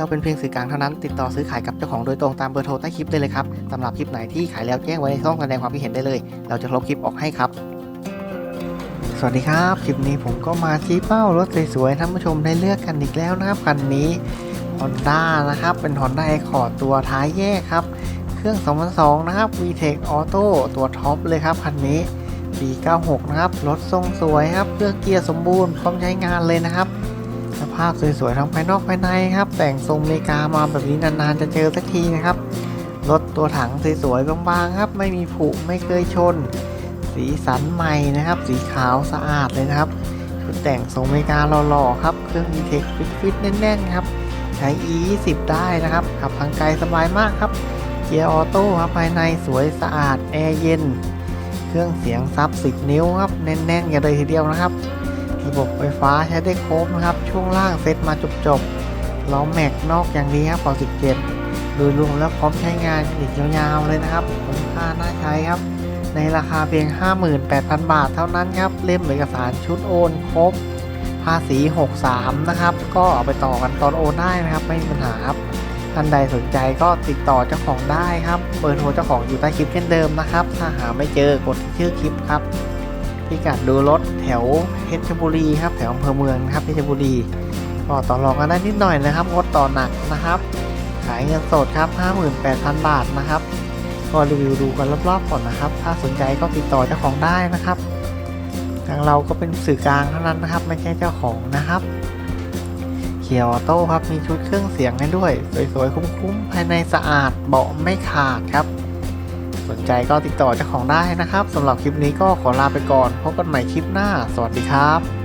เราเป็นเพียงสื่อกลางเท่านั้น ติดต่อซื้อขายกับเจ้าของโดยตรงตามเบอร์โทรใต้คลิปได้เลยครับสำหรับคลิปไหนที่ขายแล้วแจ้งไว้ในช่องแสดงความคิดเห็นได้เลย เราจะลบคลิปออกให้ครับ สวัสดีครับ คลิปนี้ผมก็มาชี้เป้ารถสวยๆท่านผู้ชมได้เลือกกันอีกแล้วนะครับคันนี้ Honda นะครับ เป็น Honda Accord ตัวท้ายแยกครับ เครื่อง 2002 นะครับ VTEC Auto ตัวท็อปเลยครับคันนี้ปี 96 นะครับ รถทรงสวยครับ เครื่องเกียร์สมบูรณ์พร้อมใช้งานเลยนะครับ สภาพสวยๆทั้งภายนอกภายในครับ แต่งทรงเมกามาแบบนี้นานๆจะเจอสักทีนะครับ รถตัวถังสวยๆบางๆครับ ไม่มีผุไม่เคยชน สีสันใหม่นะครับ สีขาวสะอาดเลยนะครับชุดแต่งทรงเมกาหล่อๆครับ เครื่อง VTEC ฟิตๆแน่นๆครับ ใช้ E20 ได้นะครับ ขับทางไกลสบายมากครับเกียร์ออโต้ครับภายในสวยสะอาดแอร์เย็น เครื่องเสียงซับ 10 นิ้วครับแน่นๆกันเลยทีเดียวนะครับ ระบบไฟฟ้าใช้ได้ครบนะครับ ช่วงล่างเซ็ตมาจบๆล้อแม็กนอกอย่างดีครับป .17 โดยรวมแล้วพร้อมใช้งานอีกยาวๆเลยนะครับคุ้มค่าน่าใช้ครับ ในราคาเพียง 58,000 บาทเท่านั้นครับ เล่มเอกสารชุดโอนครบ ภาษี 63 นะครับ ก็เอาไปต่อกันตอนโอนได้นะครับ ไม่มีปัญหาครับท่านใดสนใจก็ติดต่อเจ้าของได้ครับ เบอร์โทรเจ้าของอยู่ใต้คลิปเช่นเดิมนะครับ ถ้าหาไม่เจอกดที่ชื่อคลิปครับ พิกัดดูรถแถวเพชรบุรีครับแถวอำเภอเมืองนะครับเพชรบุรีก็ต่อรองกันได้นิดหน่อยนะครับงดต่อหนักนะครับ ขายเงินสดครับ 58,000 บาทนะครับก็รีวิวดูกันรอบๆก่อนนะครับ ถ้าสนใจก็ติดต่อเจ้าของได้นะครับ ทางเราก็เป็นสื่อกลางเท่านั้นนะครับ ไม่ใช่เจ้าของนะครับเคียวออโต้ครับมีชุดเครื่องเสียงให้ด้วย สวยๆ คุ้มๆ ภายในสะอาดเบาะไม่ขาดครับ สนใจก็ติดต่อเจ้าของได้นะครับสำหรับคลิปนี้ก็ขอลาไปก่อนพบกันใหม่คลิปหน้า สวัสดีครับ